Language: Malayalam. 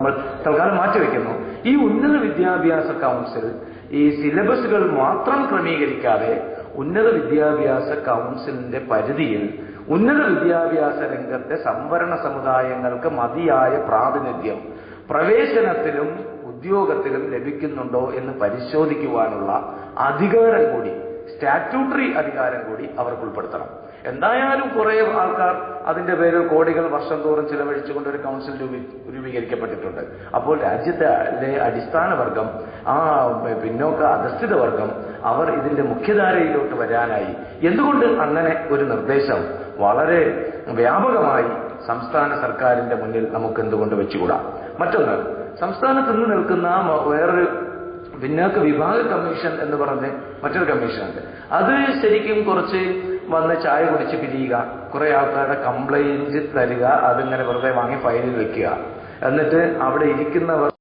നമ്മൾ തൽക്കാലം മാറ്റിവെക്കുന്നു ഈ ഉന്നത വിദ്യാഭ്യാസ കൗൺസിൽ ഈ സിലബസുകൾ മാത്രം ക്രമീകരിക്കാതെ ഉന്നത വിദ്യാഭ്യാസ കൗൺസിലിന്റെ പരിധിയിൽ ഉന്നത വിദ്യാഭ്യാസ രംഗത്തെ സംവരണ സമുദായങ്ങൾക്ക് മതിയായ പ്രാതിനിധ്യം പ്രവേശനത്തിലും ഉദ്യോഗത്തിലും ലഭിക്കുന്നുണ്ടോ എന്ന് പരിശോധിക്കുവാനുള്ള അധികാരം കൂടി സ്റ്റാറ്റ്യൂട്ടറി അധികാരം കൂടി അവർക്ക് ഉൾപ്പെടുത്തണം. എന്തായാലും കുറെ ആൾക്കാർ അതിന്റെ പേരിൽ കോടികൾ വർഷം തോറും ചിലവഴിച്ചുകൊണ്ട് ഒരു കൗൺസിൽ രൂപീകരിക്കപ്പെട്ടിട്ടുണ്ട്. അപ്പോൾ രാജ്യത്തെ അടിസ്ഥാന വർഗം ആ പിന്നോക്ക അധസ്ഥിത വർഗം അവർ ഇതിന്റെ മുഖ്യധാരയിലോട്ട് വരാനായി എന്തുകൊണ്ട് അങ്ങനെ ഒരു നിർദ്ദേശം വളരെ വ്യാപകമായി സംസ്ഥാന സർക്കാരിന്റെ മുന്നിൽ നമുക്ക് എന്തുകൊണ്ട് വെച്ചുകൂടാ? മറ്റൊന്ന് സംസ്ഥാനത്ത് നിന്ന് നിൽക്കുന്ന വേറൊരു പിന്നാക്ക വിഭാഗ കമ്മീഷൻ എന്ന് പറഞ്ഞ് മറ്റൊരു കമ്മീഷനുണ്ട്. അത് ശരിക്കും കുറച്ച് വന്ന് ചായ കുടിച്ച് പിരിയുക കുറെ ആൾക്കാരുടെ കംപ്ലൈന്റ് തരിക അതിങ്ങനെ വെറുതെ വാങ്ങി ഫയലിൽ വെക്കുക. എന്നിട്ട് അവിടെ ഇരിക്കുന്നവർ